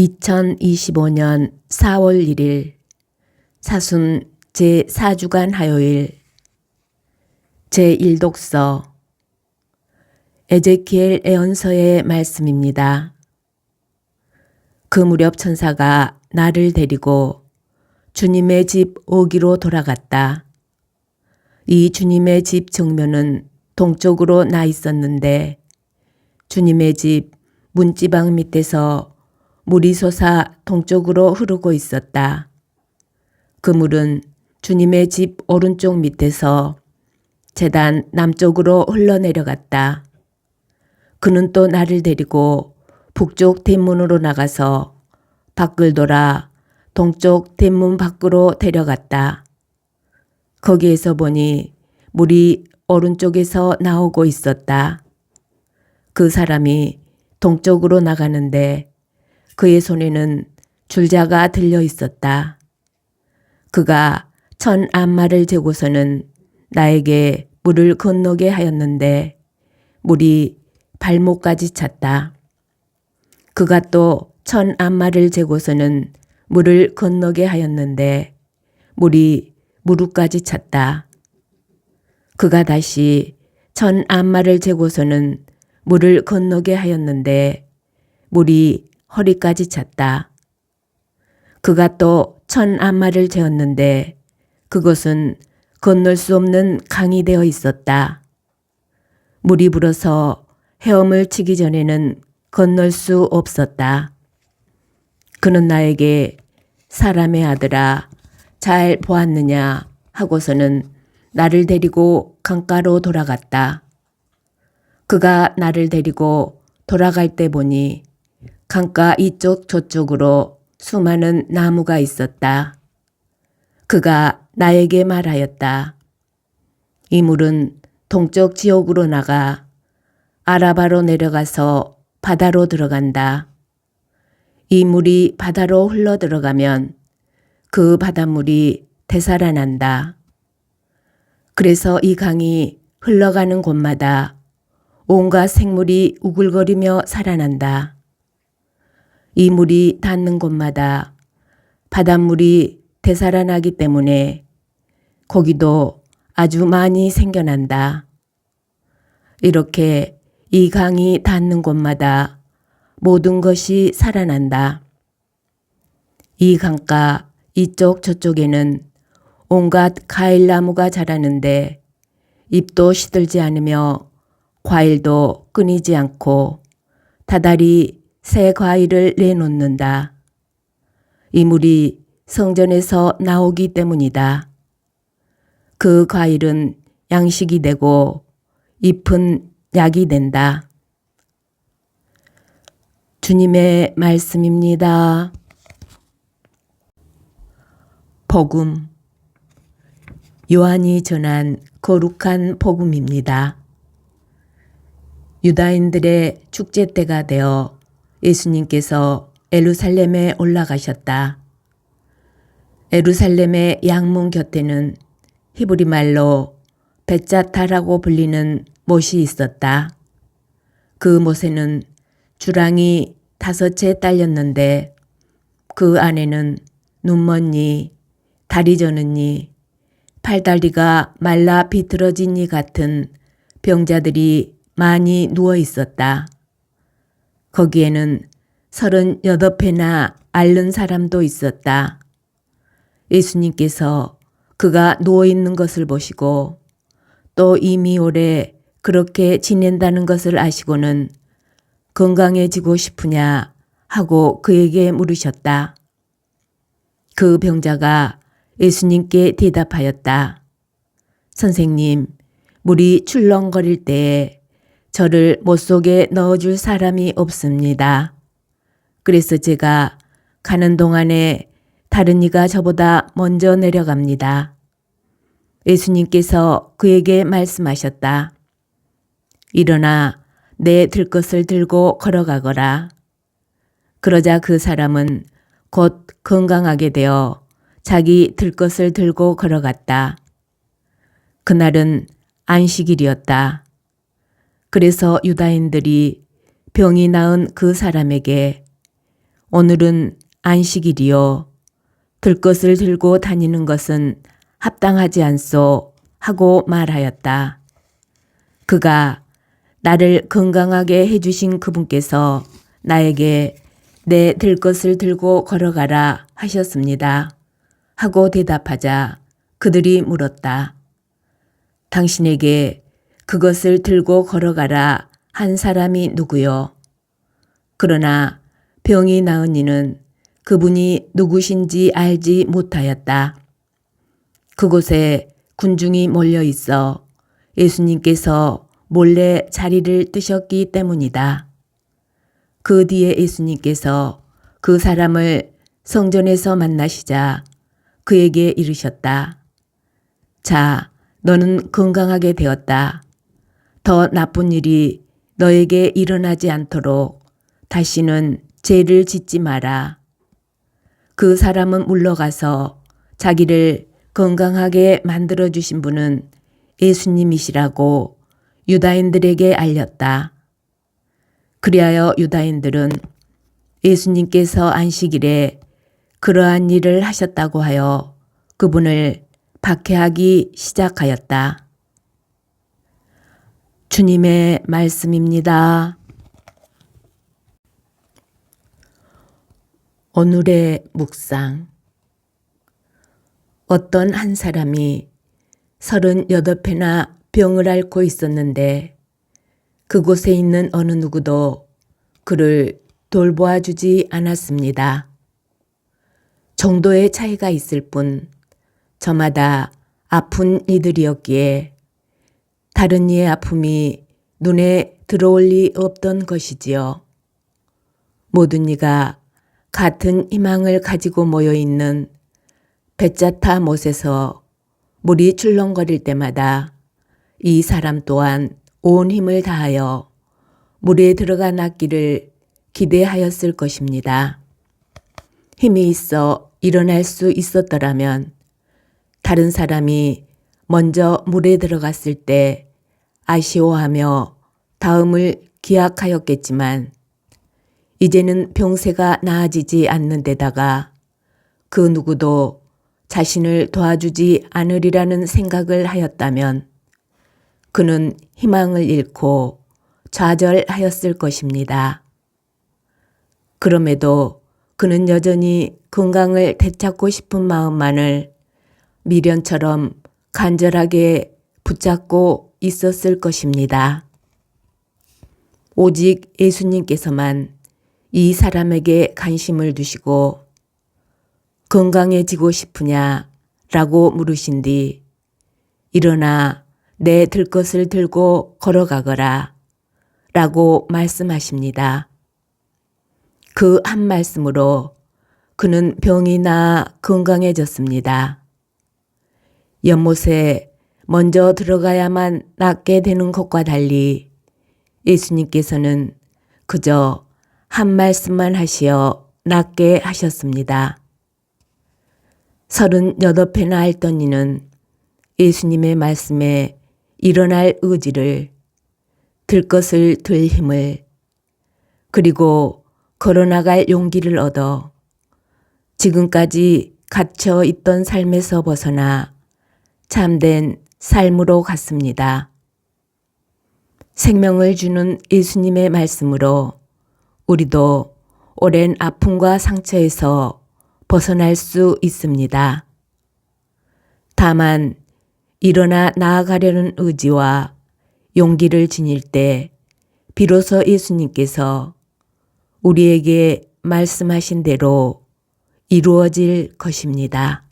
2025년 4월 1일 사순 제4주간 화요일 제1독서 에제키엘 애언서의 말씀입니다. 그 무렵 천사가 나를 데리고 주님의 집 오기로 돌아갔다. 이 주님의 집 정면은 동쪽으로 나 있었는데 주님의 집 문지방 밑에서 물이 솟아 동쪽으로 흐르고 있었다. 그 물은 주님의 집 오른쪽 밑에서 재단 남쪽으로 흘러내려갔다. 그는 또 나를 데리고 북쪽 대문으로 나가서 밖을 돌아 동쪽 대문 밖으로 데려갔다. 거기에서 보니 물이 오른쪽에서 나오고 있었다. 그 사람이 동쪽으로 나가는데 그의 손에는 줄자가 들려 있었다. 그가 천 암마를 재고서는 나에게 물을 건너게 하였는데 물이 발목까지 찼다. 그가 또천 암마를 재고서는 물을 건너게 하였는데 물이 무릎까지 찼다. 그가 다시 천 암마를 재고서는 물을 건너게 하였는데 물이 허리까지 찼다. 그가 또천 암마를 재었는데 그것은 건널 수 없는 강이 되어 있었다. 물이 불어서 헤엄을 치기 전에는 건널 수 없었다. 그는 나에게 사람의 아들아 잘 보았느냐 하고서는 나를 데리고 강가로 돌아갔다. 그가 나를 데리고 돌아갈 때 보니 강가 이쪽 저쪽으로 수많은 나무가 있었다. 그가 나에게 말하였다. 이 물은 동쪽 지옥으로 나가 아라바로 내려가서 바다로 들어간다. 이 물이 바다로 흘러 들어가면 그 바닷물이 되살아난다. 그래서 이 강이 흘러가는 곳마다 온갖 생물이 우글거리며 살아난다. 이 물이 닿는 곳마다 바닷물이 되살아나기 때문에 거기도 아주 많이 생겨난다. 이렇게 이 강이 닿는 곳마다 모든 것이 살아난다. 이 강가 이쪽 저쪽에는 온갖 과일나무가 자라는데 잎도 시들지 않으며 과일도 끊이지 않고 다달이 새 과일을 내놓는다. 이 물이 성전에서 나오기 때문이다. 그 과일은 양식이 되고 잎은 약이 된다. 주님의 말씀입니다. 복음 요한이 전한 거룩한 복음입니다. 유다인들의 축제 때가 되어 예수님께서 에루살렘에 올라가셨다. 에루살렘의 양문 곁에는 히브리 말로 베짜타라고 불리는 못이 있었다. 그 못에는 주랑이 다섯 채 딸렸는데 그 안에는 눈먼니, 다리 저는니, 팔다리가 말라 비틀어진 이 같은 병자들이 많이 누워 있었다. 거기에는 서른여덟 회나 앓는 사람도 있었다. 예수님께서 그가 누워 있는 것을 보시고 또 이미 오래 그렇게 지낸다는 것을 아시고는 건강해지고 싶으냐 하고 그에게 물으셨다. 그 병자가 예수님께 대답하였다. 선생님, 물이 출렁거릴 때에 저를 못 속에 넣어줄 사람이 없습니다. 그래서 제가 가는 동안에 다른 이가 저보다 먼저 내려갑니다. 예수님께서 그에게 말씀하셨다. 일어나 내 들것을 들고 걸어가거라. 그러자 그 사람은 곧 건강하게 되어 자기 들것을 들고 걸어갔다. 그날은 안식일이었다. 그래서 유다인들이 병이 나은 그 사람에게 오늘은 안식일이요. 들 것을 들고 다니는 것은 합당하지 않소 하고 말하였다. 그가 나를 건강하게 해주신 그분께서 나에게 내 들 것을 들고 걸어가라 하셨습니다. 하고 대답하자 그들이 물었다. 당신에게 그것을 들고 걸어가라 한 사람이 누구요? 그러나 병이 나은 이는 그분이 누구신지 알지 못하였다. 그곳에 군중이 몰려 있어 예수님께서 몰래 자리를 뜨셨기 때문이다. 그 뒤에 예수님께서 그 사람을 성전에서 만나시자 그에게 이르셨다. 자, 너는 건강하게 되었다. 더 나쁜 일이 너에게 일어나지 않도록 다시는 죄를 짓지 마라. 그 사람은 물러가서 자기를 건강하게 만들어 주신 분은 예수님이시라고 유다인들에게 알렸다. 그리하여 유다인들은 예수님께서 안식일에 그러한 일을 하셨다고 하여 그분을 박해하기 시작하였다. 주님의 말씀입니다. 오늘의 묵상. 어떤 한 사람이 서른여덟 회나 병을 앓고 있었는데 그곳에 있는 어느 누구도 그를 돌보아 주지 않았습니다. 정도의 차이가 있을 뿐 저마다 아픈 이들이었기에 다른 이의 아픔이 눈에 들어올 리 없던 것이지요. 모든 이가 같은 희망을 가지고 모여 있는 배짜타 못에서 물이 출렁거릴 때마다 이 사람 또한 온 힘을 다하여 물에 들어가 낫기를 기대하였을 것입니다. 힘이 있어 일어날 수 있었더라면 다른 사람이 먼저 물에 들어갔을 때 아쉬워하며 다음을 기약하였겠지만 이제는 병세가 나아지지 않는 데다가 그 누구도 자신을 도와주지 않으리라는 생각을 하였다면 그는 희망을 잃고 좌절하였을 것입니다. 그럼에도 그는 여전히 건강을 되찾고 싶은 마음만을 미련처럼 간절하게 붙잡고 있었을 것입니다. 오직 예수님께서만 이 사람에게 관심을 두시고 건강해지고 싶으냐 라고 물으신 뒤 일어나 내 들 것을 들고 걸어가거라 라고 말씀하십니다. 그 한 말씀으로 그는 병이 나 건강해졌습니다. 연못에 먼저 들어가야만 낫게 되는 것과 달리 예수님께서는 그저 한 말씀만 하시어 낫게 하셨습니다. 서른여덟 회나 앓던 이는 예수님의 말씀에 일어날 의지를 들 것을 들 힘을 그리고 걸어나갈 용기를 얻어 지금까지 갇혀 있던 삶에서 벗어나 참된 삶으로 갔습니다. 생명을 주는 예수님의 말씀으로 우리도 오랜 아픔과 상처에서 벗어날 수 있습니다. 다만 일어나 나아가려는 의지와 용기를 지닐 때 비로소 예수님께서 우리에게 말씀하신 대로 이루어질 것입니다.